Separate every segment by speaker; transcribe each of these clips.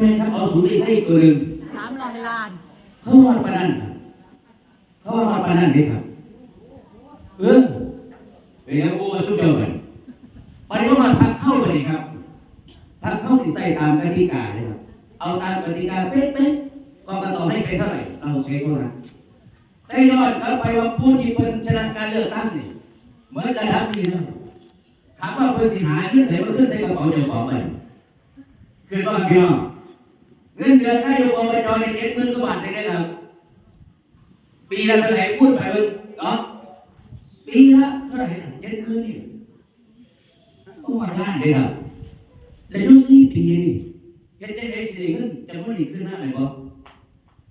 Speaker 1: แม่ครับเอาศูนย์ไอ้ไส้ตัวหนึ่ง
Speaker 2: สามร้อยล้าน
Speaker 1: เขาว่าปานนั้นครับเขาว่าปานนั้นเด้ครับเออเป็นแล้วโอ้มาสุดยอดเลยไปว่ามาพักเข้าไปเลยครับพักเข้าที่ใส่ตามกติกาเลยครับเอาตามกติกาเป๊ะๆกกตให้ใครเท่าไหร่เอาใช้เท่านั้นได้ยอดแล้วไปว่าผู้ที่เป็นชนะการเลือกตั้งนี่เหมื่อนกันทับนี่นะถามว่าเพื่อสิหาเงินใส่มาขึ้นใส่กระเป๋าเจ้าของไปคือว่าพี่น้อง เงินเดือนให้อยู่อบจในเจ็ดหมื่นกว่าบาทได้ครับปีละเท่าไหร่พูดไปเบิ่งเนาะปีละเท่าไหร่เจ็ดหมื่นนี่ก็ว่าล้านเลยครับแล้วอยู่สี่ปีนี่เฮ็ดได้ได้สิเงินจำนวนนี้ขึ้นมาไหนบ่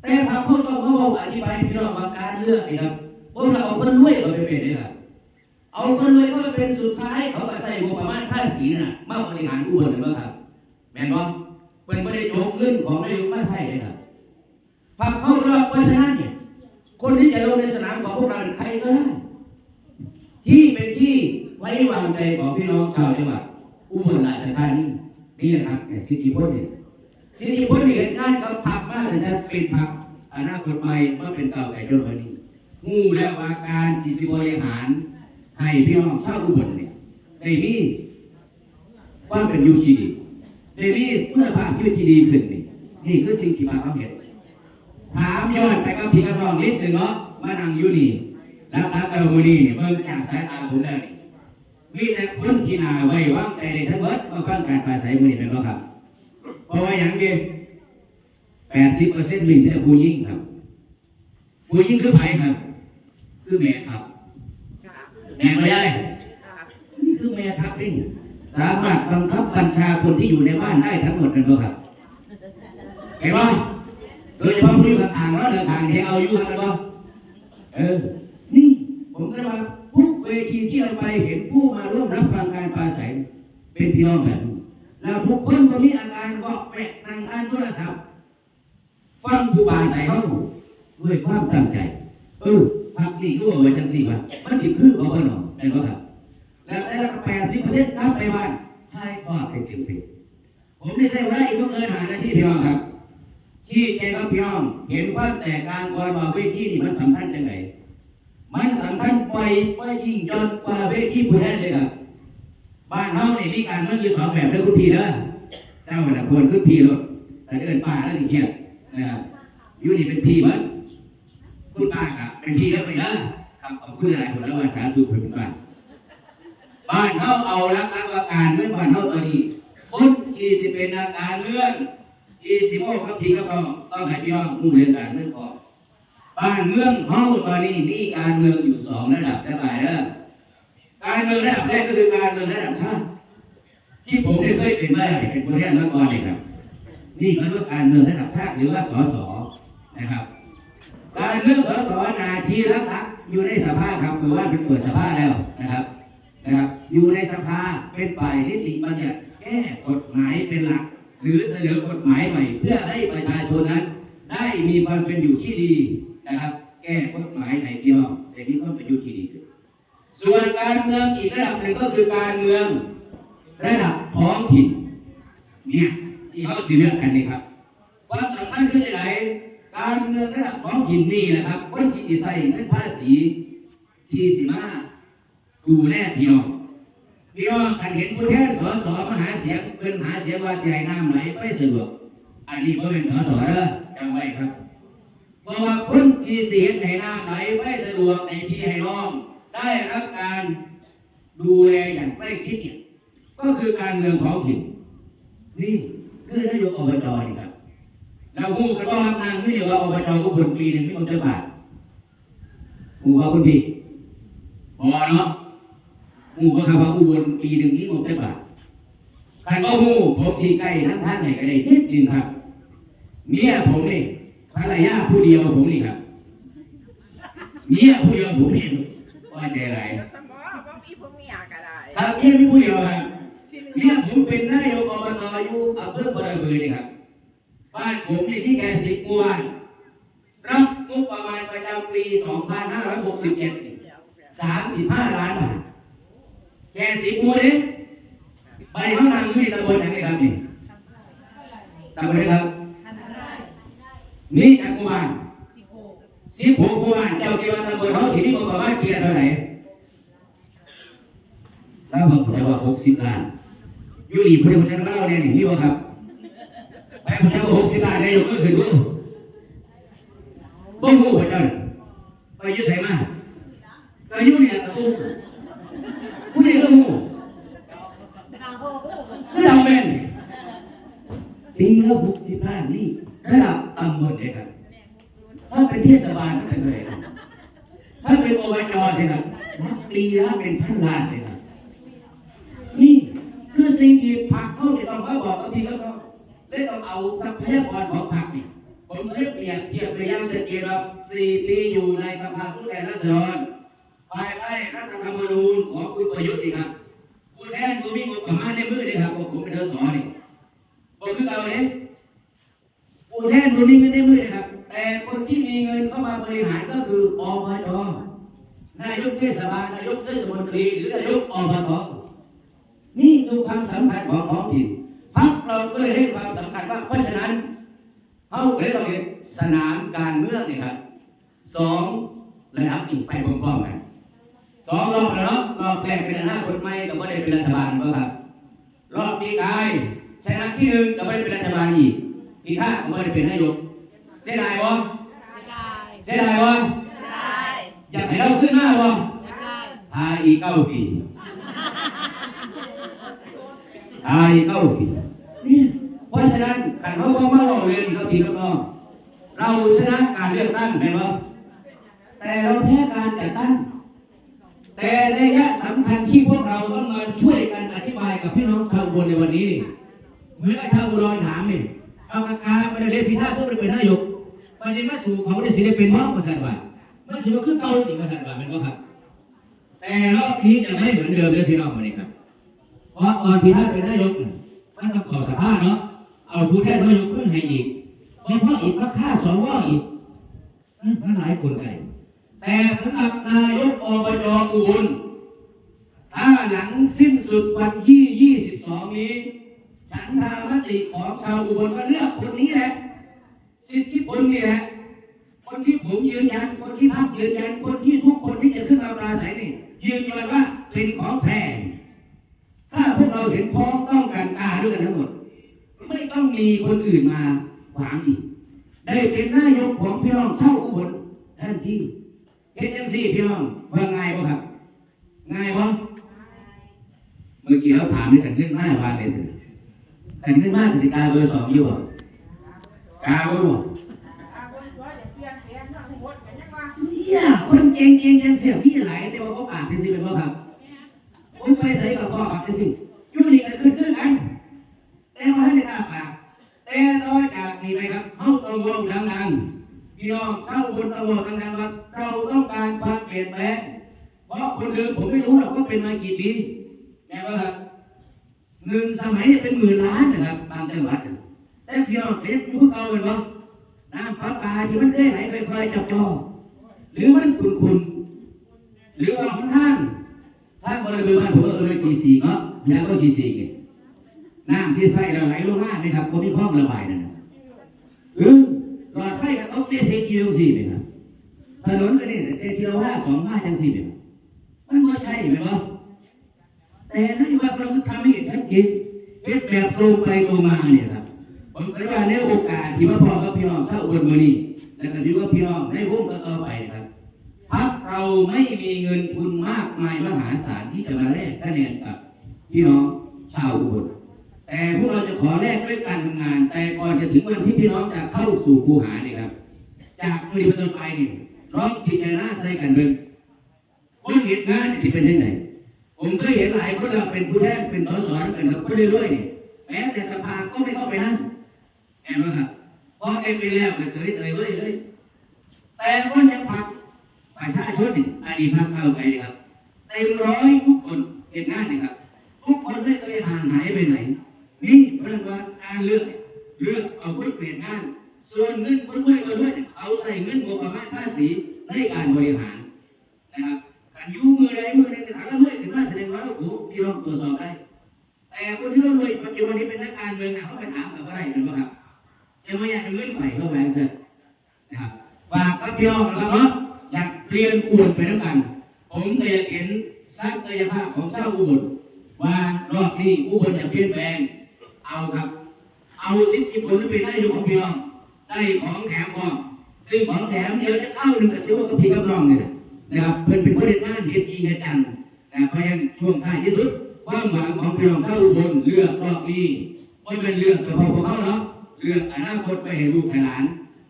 Speaker 1: แต่พรรคคนต้องเขาบอกอธิบายพี่น้องว่าการเลือกนี่ครับพวกเราเอาคนรวยก็ไปเป็นเลยครับเอาคนรวยก็เป็นสุดท้ายเขาก็ใส่งบประมาณภาษีน่ะมาบริหารอุบลน่ะบ่ครับแม่นบ่ เป็นไม่ได้โยกเรื่องของนายกมาใช่เลยครับพรรคเข้ารอบเพราะฉะนั้นเนี่ยคนที่จะลงในสนามของพวกเราใครก็ได้ที่เป็นที่ไว้วางใจของพี่น้องชาวจังหวัดอุบลราชธานีนี่นะครับไอ้สิทธิพลเนี่ยสิทธิพลเนี่ยเห็นงานเขาผักมากเลยนะเป็นผักอนาคตใหม่มาเป็นเก่าไก่จนวันนี้งูแล้วว่าการที่สิบริหาร ให้พี่น้องชาวอุบลเนี่ยได้มีความเป็นอยู่ที่ดี ในนี้คุณภาพชีวิตที่ดีขึ้นนี่นี่คือสิ่งที่มาเขาเห็นถามย้อนไปกับพี่กับน้องนิดหนึ่งเนาะมานั่งอยู่นี่แล้วรับเอามือนี่เนี่ยเบิ่งจากสายตาผมแล้วนี่มีแต่คนที่น่าไว้วางใจในทั้งหมดมาฟังการปราศัยมือนี่เป็นบ่ครับเพราะว่าอย่างเดียวแปดสิบเปอร์เซ็นต์มีแต่ผู้ยิ่งครับผู้ยิ่งคือไผครับ คือแม่ครับแม่ไม่ได้นี่คือแม่ทัพเอง สามารถบังคับบัญชาคนที่อยู่ในบ้านได้ทั้งหมดเป็นบ่ครับเห็นบ่โดยเฉพาะผู้อยู่ข้างแล้วเดินทางที่เอาอยู่กันบ่เออ นี่ ผมก็ว่าทุกเวทีที่เราไปเห็นผู้มาร่วมรับฟังการปราศัยเป็นพี่น้องแบบนี้แล้วทุกคนก็มีอาการก็แปะนั่งอ่านโทรศัพท์ฟังผู้ปราศัยเขาด้วยความตั้งใจ เออพักนี่ก็ว่าจังสี่ว่ามันสิคือเขาบ่หนอแม่นบ่ครับ แล้วได้รับแปดสิบเปอร์เซ็นต์รับไปบ้านทายข้อเป็นเต็มเต็มผมไม่ใช่ว่าอีกต้องเอินหาหน้าที่พี่น้องครับ ที่แกกับพี่น้อง เห็นความแตกต่างก่อนว่าเวทีนี่มันสำคัญจังไงมันสำคัญไปไปยิ่งจนกว่าเวทีผู้ใดเลยครับบ้านเฮานี่มีการเมืองอยู่สองแบบเด้อคุณพี่เด้อเจ้าน่ะควรขึ้นพี่รถแต่เดินป่าแล้วสิเครียดนะครับยู่นี่เป็นพี่มั้งคุณป้าครับเป็นพี่แล้วไปเด้อคำขอบคุณหลายคนแล้วว่าสาธุเป็นบ้า บ้านเขาเอาละนักการเมืองบ้านเขาตอนนี้คนที่สิเป็นนัการเมืองที่สิบโมกับทีกับเราต้องให้พี่น้องมุ่งเรียนการเมืองก่อนบ้านเมืองเขาตอนนี้มีการเมืองอยู่สองระดับได้ไหมเด้อการเมืองระดับแรกก็คือการเมืองระดับชาติที่ผมได้เคยเป็นมาเป็นผู้แทนมาก่อนเลยครับ นี่คือเรื่องการเมืองระดับชาติหรือว่าสสนะครับ การเมืองสสนาทีรักรักอยู่ในสภาครับคือว่าเป็นเปิดสภาแล้วนะครับ นะครับอยู่ในสภาเป็นฝ่ายนิติบัญญัติแก้กฎหมายเป็นหลัก หรือเสนอกฎหมายใหม่ เพื่อให้ประชาชนนั้น ได้มีความเป็นอยู่ที่ดีนะครับ แก้กฎหมายให้พี่น้องแต่มีความเป็นอยู่ที่ดีขึ้นส่วนการเมืองอีกระดับหนึ่งก็คือการเมืองระดับท้องถิ่นเนี่ยที่เขาสิเลือกกันนี่ครับความสำคัญคืออะไรการเมืองระดับท้องถิ่นนี่นะครับคนที่จะใส่เงินภาษีที่สิมา ดูแลพี่น้องพี่น้องขันเห็นผู้แทนสสมหาเสียงเป็นหาเสียงว่าเสียน้ำไหลไปสะดวกอันนี้ก็เป็นสสเด้อจำไว้ครับเพราะว่าคนที่เสียในน้ำไหลไปสะดวกในพี่ให้น้อง ได้รับการดูแลอย่างใกล้ชิดเนี่ยก็คือการเมืองของถิ่นนี่คือนายกอบจนี่ครับเราพูดกันว่านั่งนี่เดียวว่าอบจก็ผลปีหนึ่งไม่ต้องจะบาทหูว่าคุณพี่พอเนาะ หมู่ก็คำว่าอุบลปีหนึ่งนี้ผมได้บาทการก็หมู่ผมสีใกล้น้ำท่านไหนก็ได้นิดหนึงครับเมียผมนี่ภรรยาผู้เดียวผมนี่ครับเมียผู้เดียวผมเองว่าใจไร
Speaker 3: สมอว่ามีผู้มีอาก็ได้
Speaker 1: ครับเมียมีผู้เดียวครับ
Speaker 3: ที่หนึ่ง
Speaker 1: เมียผมเป็นนายกอบตอยู่อำเภอบรบือนี่ครับบ้านผมนี่ที่แค่สิบหมู่บ้านรับงบประมาณประจำปี 2567สามสิบห้าล้านบาท แค่สิบหมู่เองไปห้องน้ำอยู่ในตำบลไหนครับนี่จำไว้นะครับนี่จากหมู่บ้านสิบหกหมู่บ้านเจ้าคิดว่าตำบลเขาสิมีงบประมาณปีละเท่าไหร่ถ้าผมจะว่าหกสิบล้านอยู่นี่พระเจ้าเล่าเนี่ยนี่มีบ่ครับไปพระเจ้าหกสิบล้านได้ยกมือขึ้นดูบ่ฮู้พระเจ้าไปยุ่ไสมาก็ยู่เนี่แหละตะตู้ ผู้ใดก็ฮู้คือเราแม่นปีละหกสิบล้านนี่ระดับตำบลเลยครับ ถ้าเป็นเทศบาลก็เป็นเลยครับถ้าเป็นอบจเลยครับรับปีละเป็นพันล้านเลยครับ นี่คือสิ่งที่พรรคเขาจะต้องมาบอกกับพี่เขาเนาะได้ต้องเอาทรัพยากรของพรรคเนี่ยผมเคยเปรียบเทียบระยะชัดเจนว่าสี่ปีอยู่ในสภาผู้แทนราษฎร ภายใต้รัฐธรรมนูญของคุณประยุทธ์นี่ครับผู้แทนก็มีงบประมาณในมือเลยครับว่าผมเป็นสสนี่บอกคือเอาเนี่ยผู้แทนคนนี้ไม่ได้มือนะครับ แต่คนที่มีเงินเข้ามาบริหารก็คืออบจนายกเทศบาลนายกเทศมนตรีหรือนายกอบตนี่คือความสำคัญของท้องถิ่นพักเราก็เลยให้ความสำคัญว่าเพราะฉะนั้นเขาเลยเราเห็นสนามการเมืองนี่ครับสองระดับอีกไปพร้อมๆกัน สองรอบแล้วเนาะรอบแรกเป็นอนาคตใหม่ก็ไม่ได้เป็นรัฐบาลก็ครับ รอบปีกายชนะที่หนึ่งก็ไม่ได้เป็นรัฐบาลอีกปีข้าก็ไม่ได้เป็นนายกเสียดายวะเสียดายวะอยากให้เราขึ้นหน้าวะทายอีกเก้าปีทายอีกเก้าปีนี่เพราะฉะนั้นขันเขาว่ามาเราเรียนอีกเก้าปีแล้วก็เราชนะการเลือกตั้งไหมวะแต่เราแพ้การจัดตั้ง แต่ระยะสำคัญที่พวกเราต้องมาช่วยกันอธิบายกับพี่น้องชาวอุบนในวันนี้นี่เหมือนชาวอุดรถามนี่เอากากาไปเรียนพิธาเพื่อไปเป็นนายกประเด็นมาสู่เขาได้สิได้เป็นมอกประสันว่ามันสิว่าคือเก่าอีกประสันว่าเป็นก็ครับ แต่รอบนี้จะไม่เหมือนเดิมเลยพี่น้องวันนี้ครับเพราะตอนพิธาเป็นนายกน่ะมันต้องขอสภาเนาะเอาผู้แทนนายกขึ้นให้อีกเพราะเพราะอีกราคาสว่าอีกมันหลายคนไง แต่สำหรับนายกอบจอุบลถ้าหลังสิ้นสุดวันที่ 22 นี้ ฉันทามติของชาวอุบลก็เลือกคนนี้แหละ สิทธิพลนี่แหละ คนที่ผมยืนยัน คนที่พักยืนยัน คนที่ทุกคนที่จะขึ้นมาปราศัยนี่ ยืนยันว่าเป็นของแท้ถ้าพวกเราเห็นพ้องต้องกันกล้าด้วยกันทั้งหมด ไม่ต้องมีคนอื่นมาขวางอีก ได้เป็นนายกของพี่น้องเช่าอุบลทันที่ เฮ็ดจังซี่พี่น้องว่าง่ายบ่ครับ ง่ายบ่เมื่อกี้เราถามในกันขึ้นหน้าวานเลยสิแต่ขึ้นมากสิกาเบอร์สองอยู่อ่กาเบอร์บ่เนี่ยคนเก่งเก่งจังเสียพี่หลายแต่ว่าเขาปากที่สิเป็นบ่ครับผมไปใส่กับพ่อครับจริงๆอยู่นี่กันขึ้นขึ้นกันแต่ว่าท่านไม่กล้าปากแต่น้อยจากนี้ไปครับเขาต้องวงดังๆพี่น้องเข้าบนตะวันดังๆว่า เราต้องการความเปลี่ยนแปลง เพราะคนเดิมผมไม่รู้หรอกว่าเป็นมากี่ปีน่ว่าครับเงินสมัยเนี้เป็นหมื่นล้านนะครับบางจังหวัดแต่พี่น้องเป็นยุคเก่าเป็นบ่น้ำประปาที่มันเคยไหลค่อยๆจับจอหรือมันขุ่นๆหรือว่าของท่านทาบริเวณบ้านผมก็เออเลยสีสีเนาะยาก็สี่สีไงน้ำที่ใส่เราไหลลงมาไหมครับคนที่คลองระบายนั่นนะหรือหลอดไฟกับเอาเตเซกิโลสี่ไหมครับ ถนนก็นี่เอทิโลว่าสองว่าจังสี่ไหมครับมันไม่ใช่ไหมครับแต่นโยบาเราคือทำให้เห็นชัดเจนเป็นแบบตรงไปตรงมาเนี่ยครับผมคิดว่าในโอกาสที่มาพ่อกับพี่น้องชาอุบลมานี่และก็อยู่กับพี่น้องในวงต่อไปครับพักเราไม่มีเงินทุนมากมายมหาศาลที่จะมาแลกคะแนนกับพี่น้องชาวอุบลแต่พวกเราจะขอแลกด้วยการทำงาน แต่ก่อนจะถึงวันที่พี่น้องจะเข้าสู่คูหาเนี่ยครับ จากวันนี้เป็นต้นไปเนี่ย ร้องพิจารณาใส่กันเบิ่งคนเหตุงานที่เป็นยังไงผมเคยเห็นหลายคนเราเป็นผู้แทนเป็นสสกันครับคนเรื่อยๆนี่แม้แต่สภาก็ไม่เข้าไปนั่งแอบนะครับพราะเอ็มไปแล้วก็เสยเตยเว้ยเลยแต่คนยังพักประชาชนนี่อดีตพักเก้าไกลนี่ครับเต็มร้อยทุกคนเห็นงานนี่ครับทุกคนไม่เคยห่างหายไปไหน นี่เพราะว่าการเลือกเลือกเอาคนเปลี่ยนงาน ส่วนเงินคนรวยมาด้วยเนี่ยเขาใส่เงินงบประมาณภาษีในการบริหารนะครับการยูมือใดมือหนึ่งถามว่าเมื่อถึงว่าแสดงว่าถูกพี่ลองตรวจสอบได้ แต่คนที่รวยปัจจุบันนี้เป็นนักการเมืองนะเขาไปถามกับอะไรเป็นว่าครับอย่ามาอยากจะเงื่อนไขเข้าแหวนเสร็จนะครับฝากกับพี่น้องนะครับเนาะอยากเรียนอวดไปน้ำกัน ผมก็อยากเห็นศักยภาพของชาอุบลว่ารอบนี้อุบลจะเปลี่ยนแปลงเอาครับ เอาสิทธิผลที่เป็นได้อยู่ของพี่น้อง ได้ของแถมของซึ่งของแถมเดี๋ยวจะเข้าหนึ่งกับซิว่ากับพี่กับน้องเนี่ยนะครับเพิ่นเป็นคนเด็ดงานเฮ็ดจริงเฮ็ดจังแต่เพราะยังช่วงท้ายที่สุดความหวังของพี่น้องชาอุบลเลือกรอบนี้ไม่เป็นเลือกเฉพาะพวกเขาเนาะเลือกอนาคตไปให้ลูกให้หลาน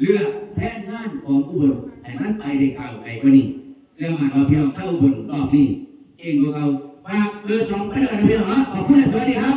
Speaker 1: เลือกแผนงานของอุบลให้มันไปได้เก่าไปกว่านี้เสื้อมันเราพี่น้องชาอุบลรอบนี้เก่งกว่าเราฝากเบอร์สองไปด้วยกันนะพี่น้องเนาะขอบคุณและสวัสดีครับ